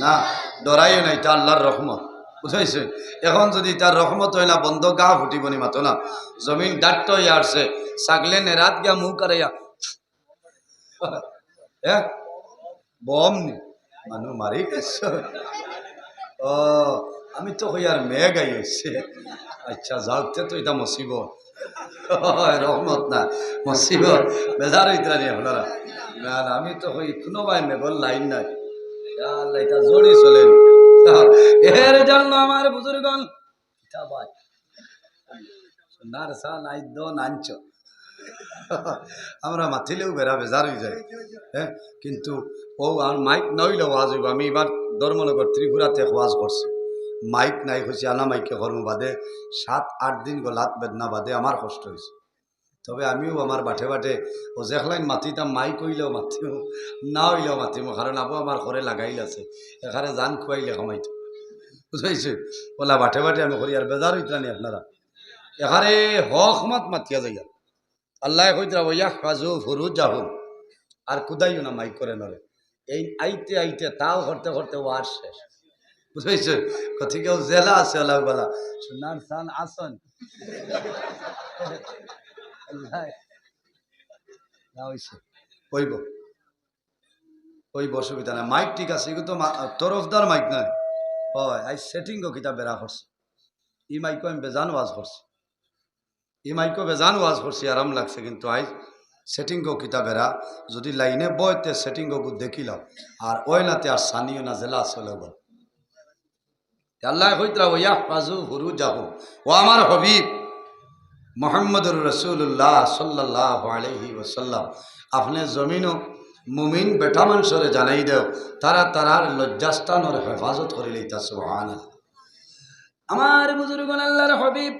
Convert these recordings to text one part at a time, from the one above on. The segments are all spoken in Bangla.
না, ডরাইও না এটা আল্লাহর রহমত। বুঝাইছে? এখন যদি তার রহমত হয় না, বন্ধ গা ফুটিবনি মাতো না। জমিন ডাট্ট হয়ে আসছে, ছাগলে নেরাত গিয়া মুখ আরাইয়া। হ্যাঁ? বম নি। মানুষ মারি গেছ। ও, আমি তো মেঘ আই হয়েছে আচ্ছা যাওতে তো এটা মসিব রহমত না মসিব বেজার হইতরা নি না না, আমি তো কই কোনো ভাই লাইন নাই। এর জন্য আমার বুজুর্গন আমরা মাতিলেও বেড়া বেজার হয়ে যায়। হ্যাঁ কিন্তু ও আর মাইক নইলে ওয়াজ হইব। আমি এবার ধর্মনগর ত্রিপুরাতে ওয়াজ করছি। মাইক নাই হয়েছে আনা মাইকে কর্ম বাদে সাত, আট দিন গলাত বেদনা বাদে আমার কষ্ট হয়েছে। তবে আমিও আমার বাটে বাটে ও যেখলাইন মাতিতাম মাইক হইলেও মাতিম না হইলেও মাতিম কারণ আবু আমার ঘরে লাগাইল আছে। এখানে জান খুয়াইলে কমাইতো বুঝাইছে ওলা বাটে বাটে আমি করি আর বেজার হইতরানি আপনারা? এখানে হক মাত মাতিয়া যাইয়া আল্লাহ কইতরা ওয়া ফাজু ফুরু জাহুন আর কুদাইও না মাইক করে নরে এই আইতে আইতে তাও করতে করতে ওয়ার শেষ। বুঝেছ কথি কেউ জেলা আছে, আল্লাহ বলা। সোনার সান আসন কইব কইব অসুবিধা নাই। মাইক ঠিক আছে, এগুলো তরফদার মাইক নাই হয় আই সেটিং গো কিতা বেড়া করছে। ই মাইকো আমি বেজান ওয়াজ করছি। ই মাইকো বেজান ওয়াজ করছি, আরাম লাগছে কিন্তু আই সেটিং গো কিতা বেড়া যদি লাইনে বয়তে সেটিং গো দেখিলাম আর ওই নাতে আর সানিও না জেলা আসলে বল আল্লাহ কইতরা ওয়া ফাজু হুরু যাহু ও আমার হবিব। মোহাম্মদুর রসুল্লাহ সাল্লাহ আলহি ওসাল্লাম আপনি জমিনও মুমিন বেটা মানুষরে জানাই দেও, তারা তারার লজ্জাস্থানর হেফাজত করে লইতা সুহান আমার বুজুর্গন আল্লাহর হবিব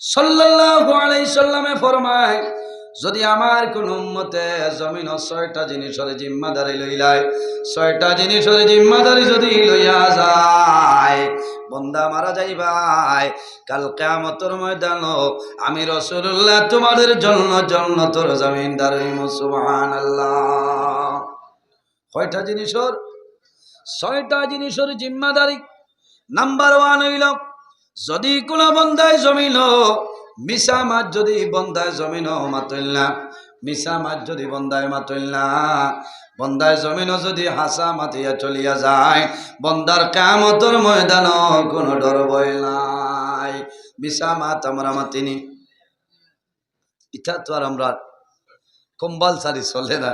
সাল্লাল্লাহু আলাইহি সাল্লামে ফরমায়, যদি আমার কোন উম্মতে জমিন ছয়টা জিনিসের জিম্মাদারি লইলায়, ছয়টা জিনিসের জিম্মাদারি যদি লইয়া বন্দা মারা যাইবাই। কাল কেমতর ময়দান আমি রসুল্লাহ তোমাদের জন্য জন্য তোর জমিনদার আল্লাহ কয়টা জিনিসের? ছয়টা জিনিসের জিম্মাদারি। নাম্বার ওয়ান হইল, যদি কোনো বন্দায় জমিল মিশা মাছ যদি বন্দায় জমিন মাতইল মিশা মাছ যদি বন্দায় মাতইল না, বন্দায় জমিন যদি হাসা মাতিয়া চলিয়া যায়, বন্দার কামতর ময়দান কোনো ডর বই নাই। মিশা মাত আমরা মাতিনি। ইটা তো আর আমরা কম্পালসারি চলে না।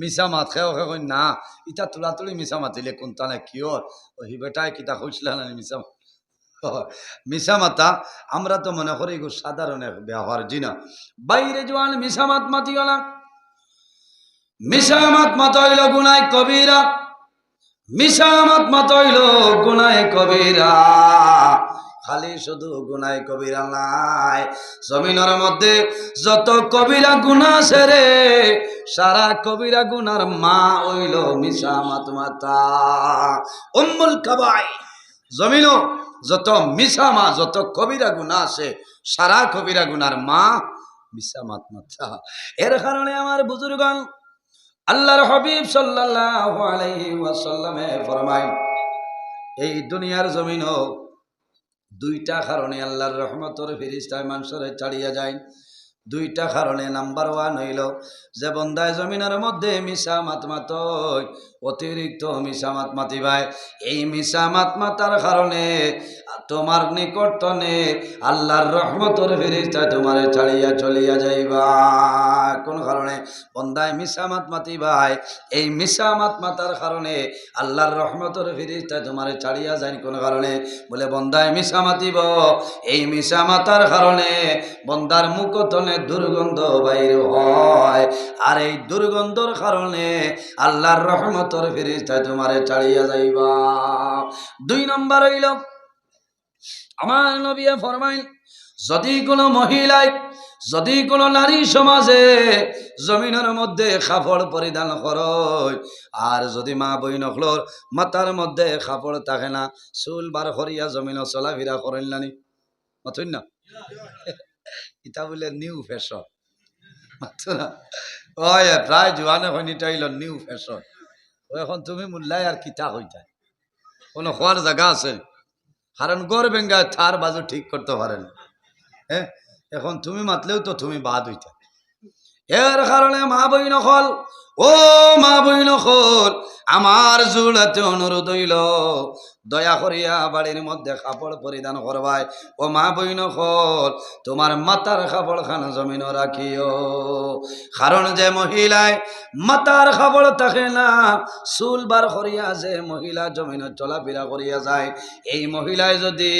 মিশা মাত খেয়ে খেয়ে না, ইটা তোলা তুলি মিশা মাতিলে কোনটা না কিয়র ও বেটায় কিতা হইছিল না মিশা মিশা মাতা আমরা তো মনে করি গো সাধারণ ব্যবহার জিনা বাইরে জোয়ান মিশা মাত গলা মিশা মাত মাত গুনাই কবিরা। মিশা মাত মাত গুনাই কবিরা। খালি শুধু গুনাই কবিরা নাই। জমিনের মধ্যে যত কবিরা গুণা আছে রে, সারা কবিরা গুনার মা হইল মিশা মাত। মাতা উম্মুল কাবাই জমিনও যত মিশা মা, যত কবিরা গুণা আছে, সারা কবিরা গুনার মা মিশা মাত এর কারণে আমার বুজুর্গণ, আল্লাহর হবিব সাল্লাল্লাহু আলাইহি এই দুনিয়ার জমিনও দুইটা কারণে আল্লাহর রহমতর ফিরিস্তায় মানুষের ছাড়িয়া যায়। দুইটা কারণে নাম্বার ওয়ান হইল, যে বন্দায় জমিনের মধ্যে মিশা মাত মাত অতিরিক্ত মিশা মাত মাতিবাই এই মিশা মাত মাতার কারণে তোমার নিকটনে আল্লাহর রহমতর ফিরিস্তায় তোমার ছাড়িয়া চলিয়া যাইবা। কোন কারণে বন্দায় মিশা মাত মাতিবাই এই মিশা মাত মাতার কারণে আল্লাহর রহমতর ফিরিস্তায় তোমার ছাড়িয়া যায় কোন কারণে। বলে বন্দায় মিশা মাতিব। এই মিশা মাতার কারণে বন্দার মুখতনে দুর্গন্ধ বাইর হয়। আর এই দুর্গন্ধর কারণে আল্লাহর রহমতর ফিরিস্তায় তোমারে ছাড়িয়া যাইবা। দুই নম্বর হইল, আমার নবিয়া ফরমাইল, যদি কোনো মহিলায় যদি কোনো নারী সমাজে জমিনের মধ্যে কাপড় পরিধান করয় আর যদি মা বই নকলর মাথার মধ্যে কাপড় থাকে না, চুল বার করিয়া জমিন চলাফেরা করেন নানি মাথুন না? ইটা বলে নিউ ফ্যাশন মাথো না? প্রায় জোয়ানে হয়নিটা হইল নিউ ফ্যাশন এখন তুমি মূল্যায় আর কিতা হইতা কোনো খোয়ার জায়গা আছে? কারণ গড় বেঙ্গায় থার বাজু ঠিক করতে পারেন হ্যাঁ এখন তুমি মাতলেও তো তুমি বাদ হইতা। এর কারণে মা বই নকল ও মা বই নকল আমার জুড়াতে অনুরোধ হইল, দয়া করিয়া বাড়ির মধ্যে কাপড় পরিধান করবায় ও মা বইন নকল তোমার মাতার কাপড় খানা জমিন রাখিও। কারণ যে মহিলায় মাতার কাপড় থাকে না, চুল বার করিয়া যে মহিলা জমিন চলাফেরা করিয়া যায়, এই মহিলায় যদি